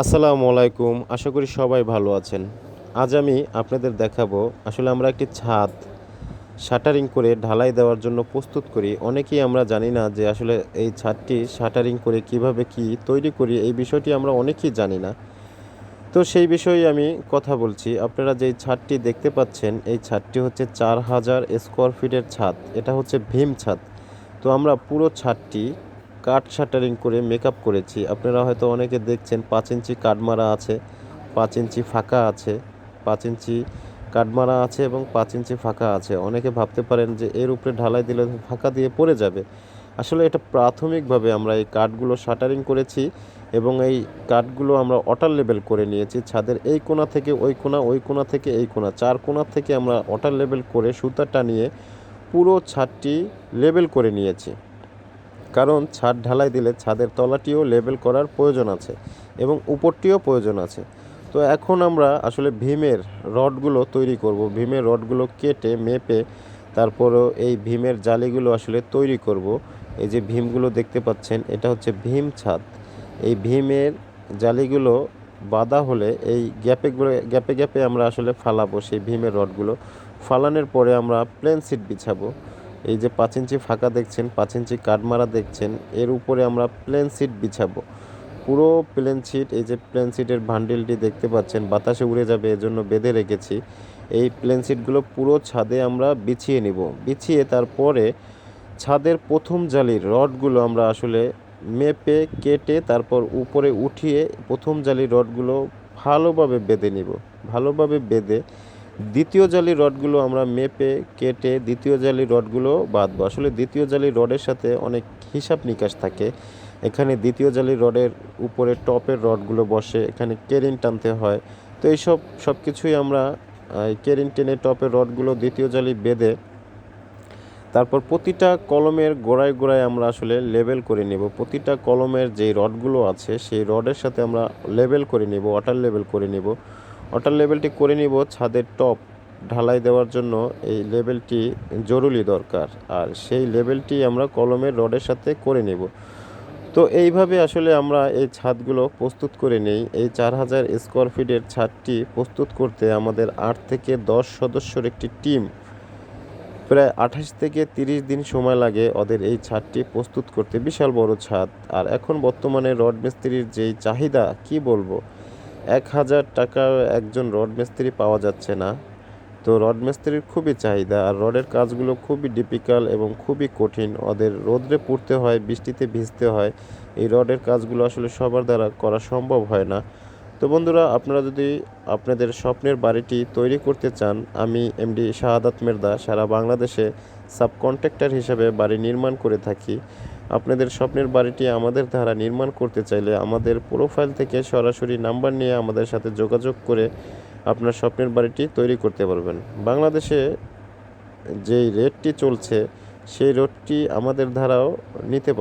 আসসালামু আলাইকুম, আশা করি সবাই ভালো আছেন। আজ আমি আপনাদের দেখাবো, আসলে আমরা একটি ছাদ শাটারিং করে ঢালাই দেওয়ার জন্য প্রস্তুত করি। অনেকেই আমরা জানি না যে আসলে এই ছাদটি শাটারিং করে কীভাবে কি তৈরি করি, এই বিষয়টি আমরা অনেকেই জানি না। তো সেই বিষয়ে আমি কথা বলছি। আপনারা যেই ছাদটি দেখতে পাচ্ছেন, এই ছাদটি হচ্ছে চার হাজার স্কোয়ার ফিটের ছাদ। এটা হচ্ছে ভীম ছাদ। তো আমরা পুরো ছাদটি কাঠ শাটারিং করে মেকআপ করেছি। আপনারা হয়তো অনেকে দেখছেন পাঁচ ইঞ্চি কাঠমারা আছে, পাঁচ ইঞ্চি ফাঁকা আছে, পাঁচ ইঞ্চি কাঠমারা আছে এবং পাঁচ ইঞ্চি ফাঁকা আছে। অনেকে ভাবতে পারেন যে এর উপরে ঢালাই দিলে ফাঁকা দিয়ে পড়ে যাবে। আসলে এটা প্রাথমিকভাবে আমরা এই কাঠগুলো শাটারিং করেছি এবং এই কাঠগুলো আমরা অটার লেবেল করে নিয়েছি। ছাদের এই কোণা থেকে ওই কোণা ওই কোণা থেকে এই কোণা, চার কোণা থেকে আমরা অটার লেবেল করে সুতা টানিয়ে পুরো ছাদটি লেবেল করে নিয়েছি। কারণ ছাদ ঢালাই দিলে ছাদের তলাটিও লেবেল করার প্রয়োজন আছে এবং উপরটিও প্রয়োজন আছে। তো এখন আমরা আসলে ভীমের রডগুলো তৈরি করব। ভীমের রডগুলো কেটে, মেপে তারপরও এই ভীমের জালিগুলো আসলে তৈরি করব। এই যে ভীমগুলো দেখতে পাচ্ছেন, এটা হচ্ছে ভীম ছাদ। এই ভীমের জালিগুলো বাঁধা হলে এই গ্যাপে গ্যাপে গ্যাপে আমরা আসলে ফালাবো সেই ভীমের রডগুলো। ফালানোর পরে আমরা প্লেন সিট বিছাবো। এই যে পাঁচ ইঞ্চি ফাঁকা দেখছেন, পাঁচ ইঞ্চি কাঠমারা দেখছেন, এর উপরে আমরা প্লেন সিট বিছাবো। পুরো প্লেন সিট এই যে প্লেন সিটের ভান্ডিলটি দেখতে পাচ্ছেন, বাতাসে উড়ে যাবে, এজন্য বেঁধে রেখেছি। এই প্লেন সিটগুলো পুরো ছাদে আমরা বিছিয়ে নিব। বিছিয়ে তারপরে ছাদের প্রথম জালির রডগুলো আমরা আসলে মেপে, কেটে, তারপর উপরে উঠিয়ে প্রথম জালির রডগুলো ভালোভাবে বেঁধে নিব। ভালোভাবে বেঁধে দ্বিতীয় জালি রডগুলো আমরা মেপে, কেটে দ্বিতীয় জালি রডগুলো বাঁধবো আসলে দ্বিতীয় জালি রডের সাথে অনেক হিসাব নিকাশ থাকে। এখানে দ্বিতীয় জালি রডের উপরে টপের রডগুলো বসে, এখানে কেরিন টানতে হয়। তো এইসব সব কিছুই আমরা কেরিন টেনে টপের রডগুলো দ্বিতীয় জালি বেঁধে, তারপর প্রতিটা কলমের গোড়ায় গোড়ায় আমরা আসলে লেবেল করে নেব। প্রতিটা কলমের যে রডগুলো আছে, সেই রডের সাথে আমরা লেবেল করে নেব, ওয়াটার লেবেল করে নেব। ওয়াটার লেভেলটি করে নিব ছাদের টপ ঢালাই দেওয়ার জন্য এই লেভেলটি জরুরি দরকার। আর সেই লেভেলটি আমরা কলমের রডের সাথে করে নেব। তো এইভাবে আসলে আমরা এই ছাদগুলো প্রস্তুত করে নেই। এই চার হাজার স্কোয়ার ফিটের ছাদটি প্রস্তুত করতে আমাদের আট থেকে দশ সদস্যর একটি টিম প্রায় আঠাশ থেকে তিরিশ দিন সময় লাগে ওদের এই ছাদটি প্রস্তুত করতে। বিশাল বড় ছাদ। আর এখন বর্তমানে রড মিস্ত্রির যেই চাহিদা, কি বলব? এক হাজার টাকা একজন রড মিস্ত্রি পাওয়া যাচ্ছে না। তো রড মিস্ত্রির খুবই চাহিদা, আর রডের কাজগুলো খুবই ডিফিকাল্ট এবং খুবই কঠিন। ওদের রোদ্রে পড়তে হয়, বৃষ্টিতে ভিজতে হয়। এই রডের কাজগুলো আসলে সবার দ্বারা করা সম্ভব হয় না। তো বন্ধুরা, আপনারা যদি আপনাদের স্বপ্নের বাড়িটি তৈরি করতে চান, আমি এমডি শাহাদাত মেরদা, সারা বাংলাদেশে সাবকন্ট্রাক্টর হিসেবে বাড়ি নির্মাণ করে থাকি। আপনাদের স্বপ্নের বাড়িটি আমাদের দ্বারা নির্মাণ করতে চাইলে আমাদের প্রোফাইল থেকে সরাসরি নাম্বার নিয়ে আমাদের সাথে যোগাযোগ করে আপনার স্বপ্নের বাড়িটি তৈরি করতে পারবেন। বাংলাদেশে যেই রেটটি চলছে, সেই রেটটি আমাদের দ্বারাও নিতে পারে।